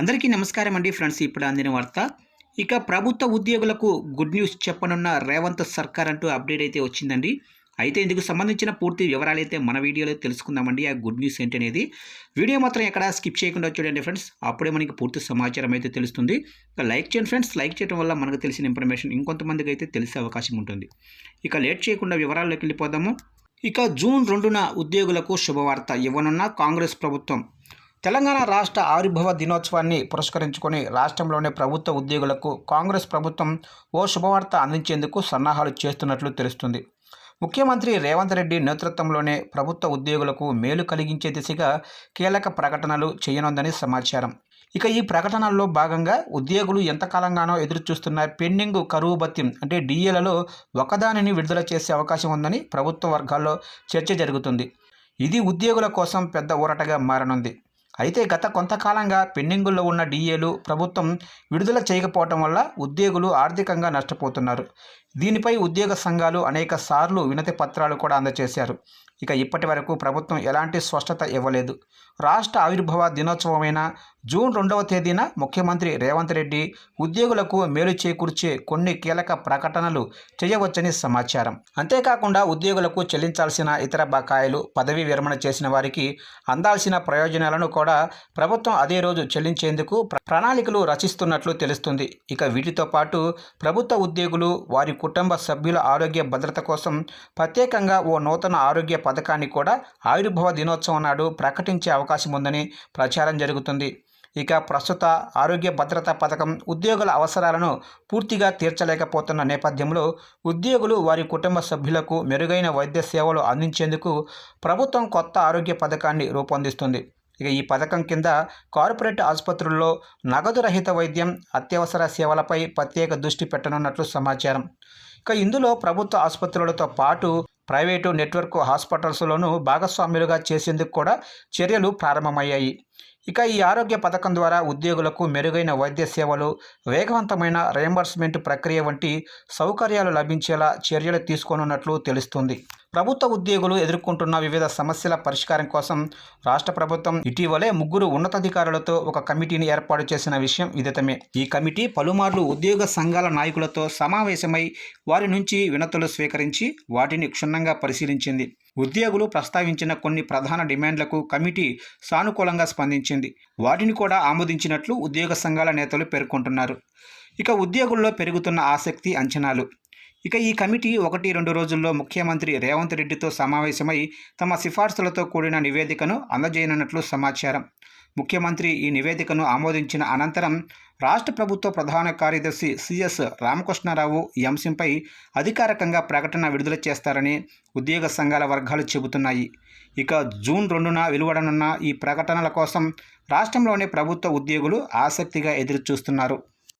అందరికీ నమస్కారం అండి ఫ్రెండ్స్ ఇప్పుడు అందిన వార్త. ఇక ప్రభుత్వ ఉద్యోగులకు గుడ్ న్యూస్ చెప్పనున్న రేవంత్ సర్కార్ అంటూ అప్డేట్ అయితే వచ్చిందండి. అయితే ఇందుకు సంబంధించిన పూర్తి వివరాలు అయితే మన వీడియోలో తెలుసుకుందామండి. ఆ గుడ్ న్యూస్ ఏంటి అనేది వీడియో మాత్రం ఎక్కడ స్కిప్ చేయకుండా చూడండి ఫ్రెండ్స్. అప్పుడే మనకి పూర్తి సమాచారం అయితే తెలుస్తుంది. ఇక లైక్ చేయండి ఫ్రెండ్స్. లైక్ చేయడం వల్ల మనకు తెలిసిన ఇన్ఫర్మేషన్ ఇంకొంతమందికి అయితే తెలిసే అవకాశం ఉంటుంది. ఇక లేట్ చేయకుండా వివరాల్లోకి వెళ్ళిపోదాము. ఇక జూన్ రెండున ఉద్యోగులకు శుభవార్త. ఇవ్వనున్న కాంగ్రెస్ ప్రభుత్వం తెలంగాణ రాష్ట్ర ఆవిర్భావ దినోత్సవాన్ని పురస్కరించుకొని రాష్ట్రంలోని ప్రభుత్వ ఉద్యోగులకు కాంగ్రెస్ ప్రభుత్వం ఓ శుభవార్త అందించేందుకు సన్నాహాలు చేస్తున్నట్లు తెలుస్తుంది. ముఖ్యమంత్రి రేవంత్ రెడ్డి నేతృత్వంలోనే ప్రభుత్వ ఉద్యోగులకు మేలు కలిగించే దిశగా కీలక ప్రకటనలు చేయనుందని సమాచారం. ఇక ఈ ప్రకటనల్లో భాగంగా ఉద్యోగులు ఎంతకాలంగానో ఎదురుచూస్తున్న పెండింగ్ కరువు భత్యం అంటే డిఏలలో ఒకదానిని విడుదల చేసే అవకాశం ఉందని ప్రభుత్వ వర్గాల్లో చర్చ జరుగుతుంది. ఇది ఉద్యోగుల కోసం పెద్ద ఊరటగా మారనుంది. అయితే గత కొంతకాలంగా పెండింగుల్లో ఉన్న డిఏలు ప్రభుత్వం విడుదల చేయకపోవటం వల్ల ఉద్యోగులు ఆర్థికంగా నష్టపోతున్నారు. దీనిపై ఉద్యోగ సంఘాలు అనేక సార్లు వినతి పత్రాలు కూడా అందజేశారు ఇక ఇప్పటి వరకు ప్రభుత్వం ఎలాంటి స్పష్టత ఇవ్వలేదు. రాష్ట్ర ఆవిర్భావ దినోత్సవమైన జూన్ రెండవ తేదీన ముఖ్యమంత్రి రేవంత్ రెడ్డి ఉద్యోగులకు మేలు చేకూర్చే కొన్ని కీలక ప్రకటనలు చేయవచ్చని సమాచారం. అంతేకాకుండా ఉద్యోగులకు చెల్లించాల్సిన ఇతర బకాయిలు పదవీ విరమణ చేసిన వారికి అందాల్సిన ప్రయోజనాలను కూడా ప్రభుత్వం అదే రోజు చెల్లించేందుకు ప్ర- ప్రణాళికలు రచిస్తున్నట్లు తెలుస్తుంది. ఇక వీటితో పాటు ప్రభుత్వ ఉద్యోగులు వారి కుటుంబ సభ్యుల ఆరోగ్య భద్రత కోసం ప్రత్యేకంగా ఓ నూతన ఆరోగ్య పథకాన్ని కూడా ఆవిర్భావ దినోత్సవం నాడు ప్రకటించే అవకాశం ఉందని ప్రచారం జరుగుతుంది. ఇక ప్రస్తుత ఆరోగ్య భద్రతా పథకం ఉద్యోగుల అవసరాలను పూర్తిగా తీర్చలేకపోతున్న నేపథ్యంలో ఉద్యోగులు వారి కుటుంబ సభ్యులకు మెరుగైన వైద్య సేవలు అందించేందుకు ప్రభుత్వం కొత్త ఆరోగ్య పథకాన్ని రూపొందిస్తుంది. ఇక ఈ పథకం కింద కార్పొరేట్ ఆసుపత్రుల్లో నగదు రహిత వైద్యం అత్యవసర సేవలపై ప్రత్యేక దృష్టి పెట్టనున్నట్లు సమాచారం. ఇక ఇందులో ప్రభుత్వ ఆసుపత్రులతో పాటు ప్రైవేటు నెట్వర్క్ హాస్పిటల్స్లోనూ భాగస్వామ్యులుగా చేసేందుకు కూడా చర్యలు ప్రారంభమయ్యాయి. ఇక ఈ ఆరోగ్య పథకం ద్వారా ఉద్యోగులకు మెరుగైన వైద్య సేవలు వేగవంతమైన రియంబర్స్మెంట్ ప్రక్రియ వంటి సౌకర్యాలు లభించేలా చర్యలు తీసుకోనున్నట్లు తెలుస్తుంది. ప్రభుత్వ ఉద్యోగులు ఎదుర్కొంటున్న వివిధ సమస్యల పరిష్కారం కోసం రాష్ట్ర ప్రభుత్వం ఇటీవలే ముగ్గురు ఉన్నతాధికారులతో ఒక కమిటీని ఏర్పాటు చేసిన విషయం విదితమే. ఈ కమిటీ పలుమార్లు ఉద్యోగ సంఘాల నాయకులతో సమావేశమై వారి నుంచి వినతులు స్వీకరించి వాటిని క్షుణ్ణంగా పరిశీలించింది. ఉద్యోగులు ప్రస్తావించిన కొన్ని ప్రధాన డిమాండ్లకు కమిటీ సానుకూలంగా స్పందించింది. వాటిని కూడా ఆమోదించినట్లు ఉద్యోగ సంఘాల నేతలు పేర్కొంటున్నారు. ఇక ఉద్యోగుల్లో పెరుగుతున్న ఆసక్తి అంచనాలు. ఇక ఈ కమిటీ ఒకటి రెండు రోజుల్లో ముఖ్యమంత్రి రేవంత్ రెడ్డితో సమావేశమై తమ సిఫార్సులతో కూడిన నివేదికను అందజేయనున్నట్లు సమాచారం. ముఖ్యమంత్రి ఈ నివేదికను ఆమోదించిన అనంతరం రాష్ట్ర ప్రభుత్వ ప్రధాన కార్యదర్శి సిఎస్ రామకృష్ణారావు ఈ అంశంపై అధికారికంగా ప్రకటన విడుదల చేస్తారని ఉద్యోగ సంఘాల వర్గాలు చెబుతున్నాయి. ఇక జూన్ రెండున వెలువడనున్న ఈ ప్రకటనల కోసం రాష్ట్రంలోని ప్రభుత్వ ఉద్యోగులు ఆసక్తిగా ఎదురుచూస్తున్నారు.